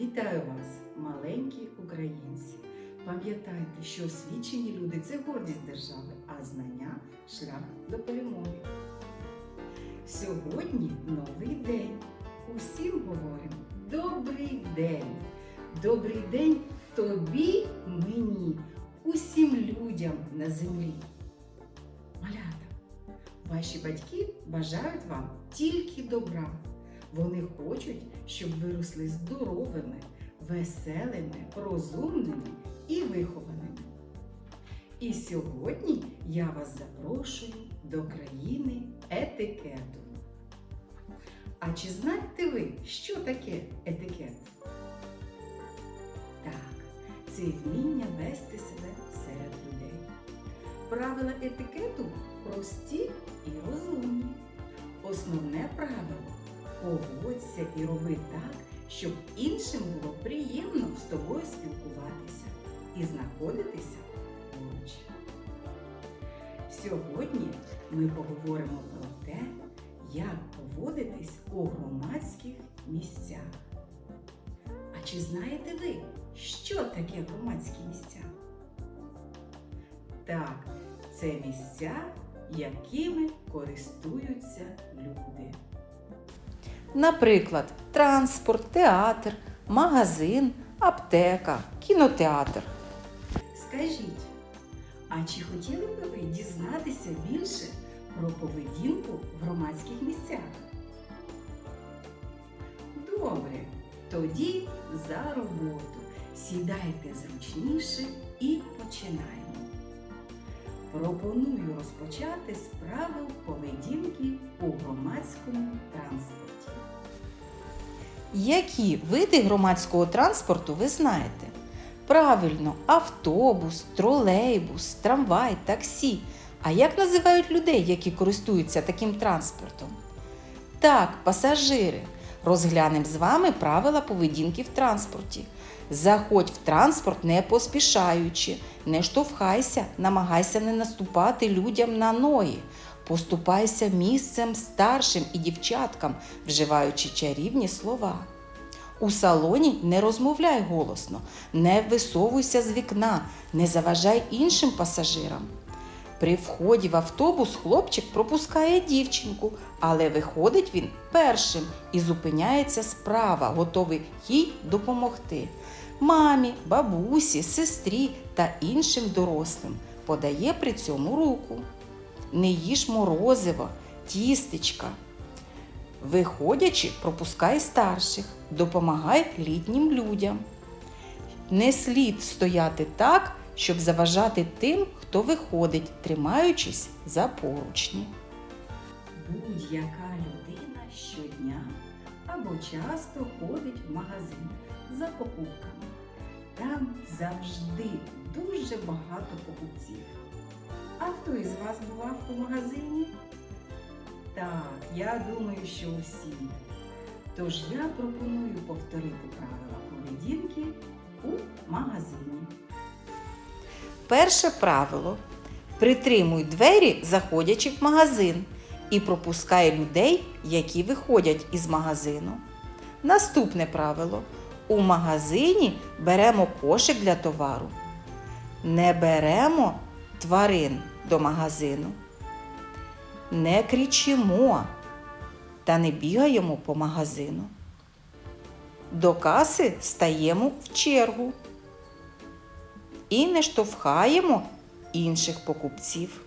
Вітаю вас, маленькі українці! Пам'ятайте, що освічені люди це гордість держави, а знання шлях до перемоги. Сьогодні новий день. Усім говоримо добрий день! Добрий день тобі, мені, усім людям на землі. Малята, ваші батьки бажають вам тільки добра. Вони хочуть, щоб ви росли здоровими, веселими, розумними і вихованими. І сьогодні я вас запрошую до країни етикету. А чи знаєте ви, що таке етикет? Так, це вміння вести себе серед людей. Правила етикету прості і розумні. Основне правило поводься і роби так, щоб іншим було приємно з тобою спілкуватися і знаходитися поруч. Сьогодні ми поговоримо про те, як поводитись у громадських місцях. А чи знаєте ви, що таке громадські місця? Так, це місця, якими користуються люди. Наприклад, транспорт, театр, магазин, аптека, кінотеатр. Скажіть, а чи хотіли би ви дізнатися більше про поведінку в громадських місцях? Добре, тоді за роботу. Сідайте зручніше і починаємо. Пропоную розпочати з правил поведінки Які види громадського транспорту ви знаєте? Правильно, автобус, тролейбус, трамвай, таксі. А як називають людей, які користуються таким транспортом? Так, пасажири. Розглянемо з вами правила поведінки в транспорті. Заходь в транспорт не поспішаючи, не штовхайся, намагайся не наступати людям на ноги. Поступайся місцем старшим і дівчаткам, вживаючи чарівні слова. У салоні не розмовляй голосно, не висовуйся з вікна, не заважай іншим пасажирам. При вході в автобус хлопчик пропускає дівчинку, але виходить він першим і зупиняється справа, готовий їй допомогти. Мамі, бабусі, сестрі та іншим дорослим подає при цьому руку. Не їж морозиво, тістечка. Виходячи, пропускай старших, допомагай літнім людям. Не слід стояти так, щоб заважати тим, хто виходить, тримаючись за поручні. Будь-яка людина щодня або часто ходить в магазин за покупками. Там завжди дуже багато покупців. А хто із вас бував у магазині? Так, я думаю, що усі. Тож я пропоную повторити правила поведінки у магазині. Перше правило: притримуй двері, заходячи в магазин, і пропускай людей, які виходять із магазину. Наступне правило: у магазині беремо кошик для товару. Не беремо тварин до магазину. Не кричимо та не бігаємо по магазину. До каси стаємо в чергу і не штовхаємо інших покупців.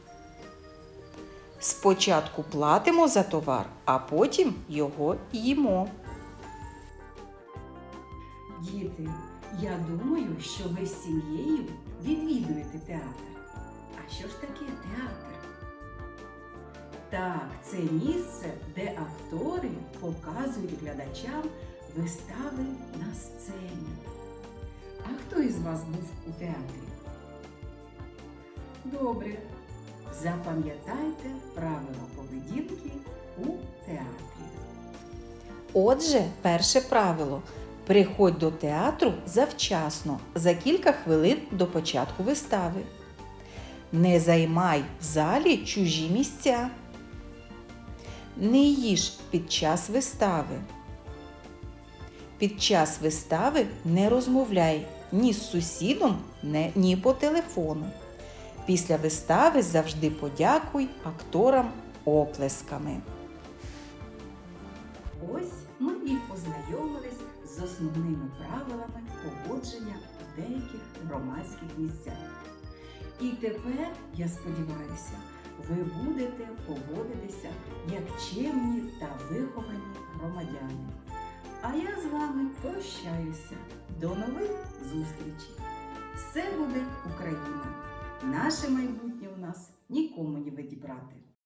Спочатку платимо за товар, а потім його їмо. Діти, я думаю, що ви з сім'єю відвідуєте театр. Що ж таке театр? Так, це місце, де актори показують глядачам вистави на сцені. А хто із вас був у театрі? Добре. Запам'ятайте правила поведінки у театрі. Отже, перше правило. Приходь до театру завчасно, за кілька хвилин до початку вистави. Не займай в залі чужі місця. Не їж під час вистави. Під час вистави не розмовляй ні з сусідом, ні по телефону. Після вистави завжди подякуй акторам оплесками. Ось ми і познайомились з основними правилами поводження у деяких громадських місцях. І тепер, я сподіваюся, ви будете поводитися як чемні та виховані громадяни. А я з вами прощаюся. До нових зустрічей! Все буде Україна! Наше майбутнє у нас нікому не відібрати.